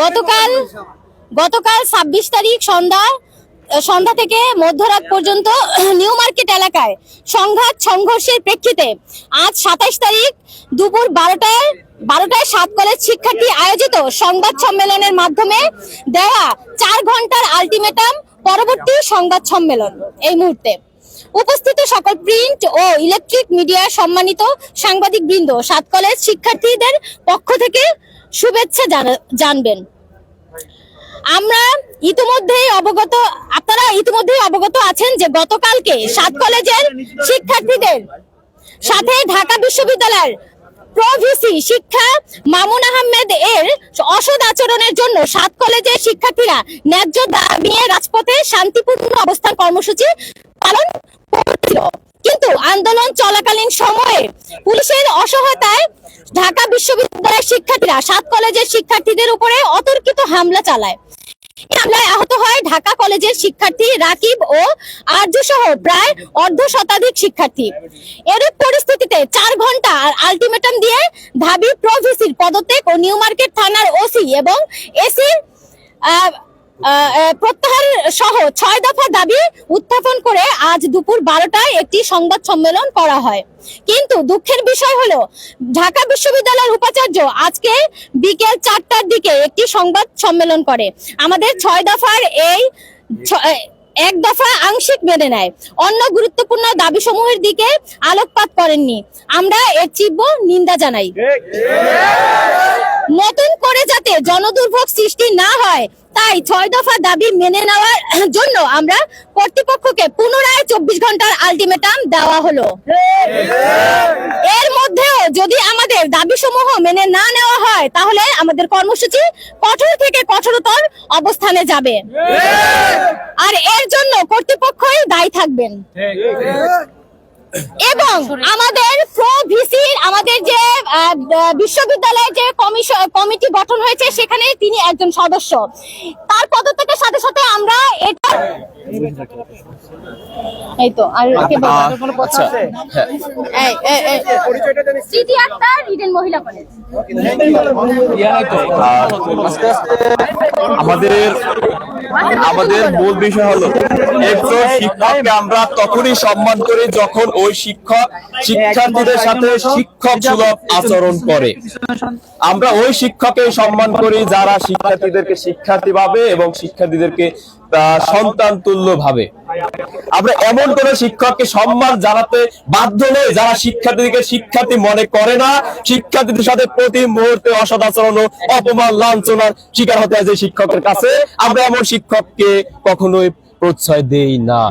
গতকাল গতকাল ছাব্বিশ তারিখ সন্ধ্যা সন্ধ্যা থেকে মধ্যরাত পর্যন্ত নিউ মার্কেট এলাকায় সংঘাত সংঘর্ষের প্রেক্ষিতে আজ সাতাইশ তারিখ দুপুর বারোটায় বারোটায় সাত কলেজ শিক্ষার্থী আয়োজিত সংবাদ সম্মেলনের মাধ্যমে দেওয়া চার ঘণ্টার আলটিমেটাম পরবর্তী সংবাদ সম্মেলন এই মুহূর্তে। উপস্থিত সকল প্রিন্ট ও ইলেকট্রিক মিডিয়া সম্মানিত সাংবাদিক বৃন্দ সাত কলেজ শিক্ষার্থীদের পক্ষ থেকে শুভেচ্ছা জানা- জানবেন। আমরা ইতিমধ্যেই অবগত, আপনারা ইতিমধ্যেই অবগত আছেন যে গতকালকে সাত কলেজের শিক্ষার্থীদের সাথে ঢাকা বিশ্ববিদ্যালয়ের প্রভিসি শিক্ষা মামুন আহমেদ এর অসদ আচরণের জন্য সাত কলেজের শিক্ষার্থীরা ন্যায্য দাবি নিয়ে রাজপথে শান্তিপূর্ণ অবস্থান কর্মসূচি পালন করেছিল। কিন্তু আন্দোলন চলাকালীন সময়ে পুলিশের অসহায়তায় ঢাকা বিশ্ববিদ্যালয়ের শিক্ষার্থীরা সাত কলেজের শিক্ষার্থীদের উপরে অতর্কিত হামলা চালায়। হামলায় আহত হয় ঢাকা কলেজের শিক্ষার্থী রাকিব ও আর্য সহ প্রায় অর্ধ শতাধিক শিক্ষার্থী। এরূপ পরিস্থিতিতে চার ঘণ্টা আলটিমেটাম দিয়ে ঢাবি প্রভিসির পদত্যাগ ও নিউ মার্কেট থানার ওসি এবং এসির প্রত্যাহার সহ ছয় দফা দাবি উত্থাপন করে আজ দুপুর বারোটায় একটি সংবাদ সম্মেলন করা হয়। কিন্তু দুঃখের বিষয় হলো, ঢাকা বিশ্ববিদ্যালয়ের উপাচার্য আজকে বিকেল চারটার দিকে একটি সংবাদ সম্মেলন করে। আমাদের ছয় দফার এই এক দফা আংশিক মেনে নেয়। অন্য গুরুত্বপূর্ণ দাবি সমূহের দিকে আলোকপাত করেননি। আমরা এর তীব্র নিন্দা জানাই। নতুন করে যাতে জনদুর্ভোগ সৃষ্টি না হয় তাই ছয় দফা দাবি মেনে নেওয়ার জন্য আমরা কর্তৃপক্ষকে পুনরায় চব্বিশ ঘণ্টার আলটিমেটাম দেওয়া হলো। এর মধ্যেও যদি আমাদের দাবি সমূহ মেনে না নেওয়া হয় তাহলে আমাদের কর্মসূচি কঠোর থেকে কঠোরতর অবস্থানে যাবে। আর এর জন্য কর্তৃপক্ষই দায়ী থাকবেন। এবং আমাদের প্রো আহ, যে কমিশন কমিটি গঠন হয়েছে সেখানে তিনি একজন সদস্য। তার পদত্যাগের সাথে সাথে আমরা এটা এই তো আর কে বলবে? আচ্ছা হ্যাঁ। এই, এই, এই। স্মৃতি আক্তার ইডেন মহিলা কলেজ। আস্তে আস্তে আমাদের আমাদের মূল বিষয় হলো একজন শিক্ষককে আমরা তখনই সম্মান করি যখন ওই শিক্ষক শিক্ষার্থীদের সাথে শিক্ষক সুলভ আচরণ করে। আমরা ওই শিক্ষককে সম্মান করি যারা শিক্ষার্থীদেরকে শিক্ষার্থী ভাবে এবং শিক্ষার্থীদেরকে সন্তান তুল্য ভাবে। আমরা এমন কোন শিক্ষককে সম্মান জানাতে বাধ্য নই যারা শিক্ষার্থীদেরকে শিক্ষার্থী মনে করে না। শিক্ষার্থীদের সাথে প্রতি মুহূর্তে অসদাচরণ ও অপমান লাঞ্ছনার শিকার হতে হয় যে শিক্ষকের কাছে। আমরা এমন শিক্ষককে কখনোই প্রশ্রয় দেই না।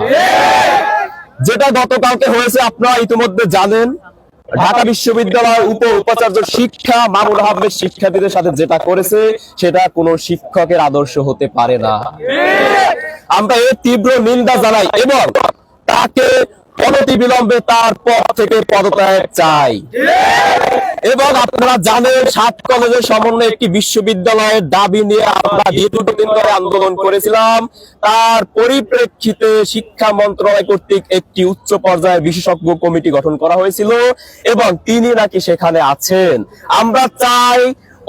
যেটা গতকালকে হয়েছে আপনারা ইতিমধ্যে জানেন। ঢাকা বিশ্ববিদ্যালয়ের উপ উপাচার্য শিক্ষা মামুন আহমেদ শিক্ষার্থীদের সাথে যেটা করেছে, সেটা কোনো শিক্ষকের আদর্শ হতে পারে না। আমরা এর তীব্র নিন্দা জানাই। এবং তাকে অনতি বিলম্বে তার পদ থেকে পদত্যাগ চাই। এবং আপনারা জানেন, সাত কলেজের সমন্বয়ে একটি বিশ্ববিদ্যালয়ের দাবি নিয়ে আমরা দীর্ঘদিন ধরে আন্দোলন করেছিলাম। তার পরিপ্রেক্ষিতে শিক্ষা মন্ত্রণালয় কর্তৃক একটি উচ্চ পর্যায়ের বিশেষজ্ঞ কমিটি গঠন করা হয়েছিল এবং তিনি নাকি সেখানে আছেন। আমরা চাই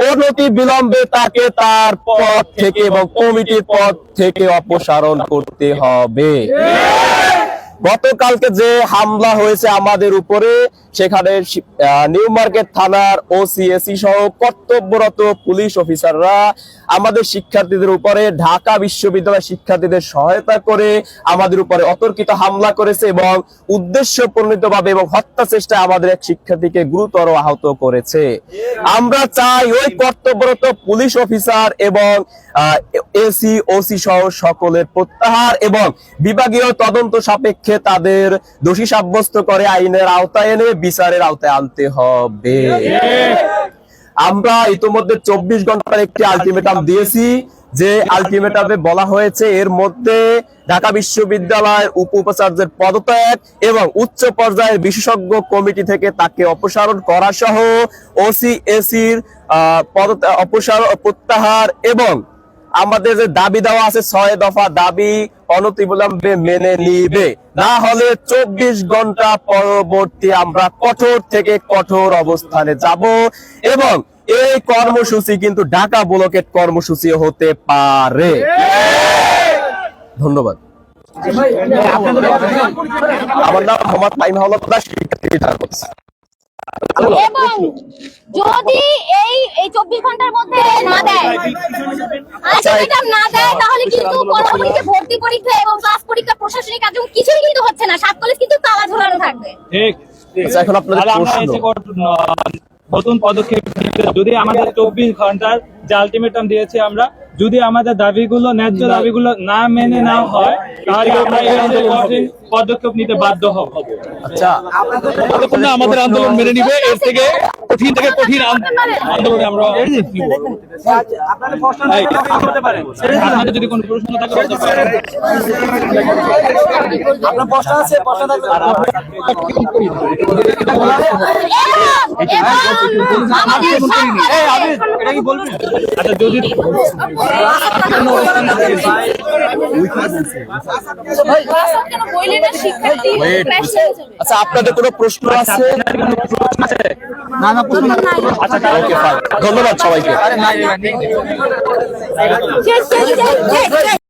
অনতি বিলম্বে তাকে তার পদ থেকে এবং কমিটির পদ থেকে অপসারণ করতে হবে। গতকালকে যে হামলা হয়েছে আমাদের উপরে সেখানে নিউ মার্কেট থানার ওসিএসি সহ কর্তব্যরত পুলিশ অফিসাররা আমাদের শিক্ষার্থীদের উপরে, ঢাকা বিশ্ববিদ্যালয়ের শিক্ষার্থীদের সহায়তা করে আমাদের উপরে অতর্কিত হামলা করেছে এবং উদ্দেশ্য প্রণীতভাবে এবং হত্যা চেষ্টায় আমাদের এক শিক্ষার্থীকে গুরুতর আহত করেছে। আমরা চাই ওই কর্তব্যরত পুলিশ অফিসার এবং এসি ওসি সহ সকলের প্রত্যাহার এবং বিভাগীয় তদন্ত সাপেক্ষে তাদের দোষী সাব্যস্ত করে আইনের আওতায় এনে বিচারের আওতায় আনতে হবে। আমরা ইতিমধ্যে চব্বিশ ঘণ্টার একটি আলটিমেটাম দিয়েছি, যে আলটিমেটামে বলা হয়েছে, এর মধ্যে ঢাকা বিশ্ববিদ্যালয়ের উপ উপাচার্যের পদত্যাগ এবং উচ্চ পর্যায়ের বিশেষজ্ঞ কমিটি থেকে তাকে অপসারণ করা সহ ওসি এসির পদত্যাগ অপসারণ প্রত্যাহার এবং আমাদের যে দাবি দেওয়া আছে ছয় দফা দাবি অনতিবিলম্বে মেনে নিবে। না হলে চব্বিশ ঘণ্টা পরবর্তী আমরা কঠোর থেকে কঠোর অবস্থানে যাব এবং এই কর্মসূচি কিন্তু ঢাকা ব্লকেট কর্মসূচি হতে পারে। ধন্যবাদ। আমার নাম মোহাম্মদ মাইম হলদার শিক্ষার্থী। এবং যদি এই এই চব্বিশ ঘণ্টার মধ্যে না দেয় আলটিমেটাম না দেয় তাহলে কিন্তু পরবর্তীতে ভর্তি পরীক্ষা এবং ক্লাস পরীক্ষা প্রশাসনিক কাজ কিছুই কিন্তু হচ্ছে না সাত কলেজ কিন্তু তালা ঝোলানো থাকবে ঠিক। আচ্ছা, এখন আপনাদের প্রশ্ন। নতুন পদক্ষেপ নিতে হবে। যদি আমাদের চব্বিশ ঘণ্টার যে আলটিমেটাম দিয়েছি আমরা যদি আমাদের দাবিগুলো ন্যায্য দাবিগুলো না মেনে না হয় তাহলে আমরা কঠিন পদক্ষেপ নিতে বাধ্য হব। আচ্ছা। আমাদের আন্দোলন মেনে নিবে এর থেকে কঠিন থেকে কঠিন আন- আন্দোলনে আমরা আপনাদের যদি কোনো প্রশ্ন থাকে। এবং এবং আমাদের আচ্ছা যদি আচ্ছা আপনাদের কোনো প্রশ্ন আছে ধন্যবাদ সবাইকে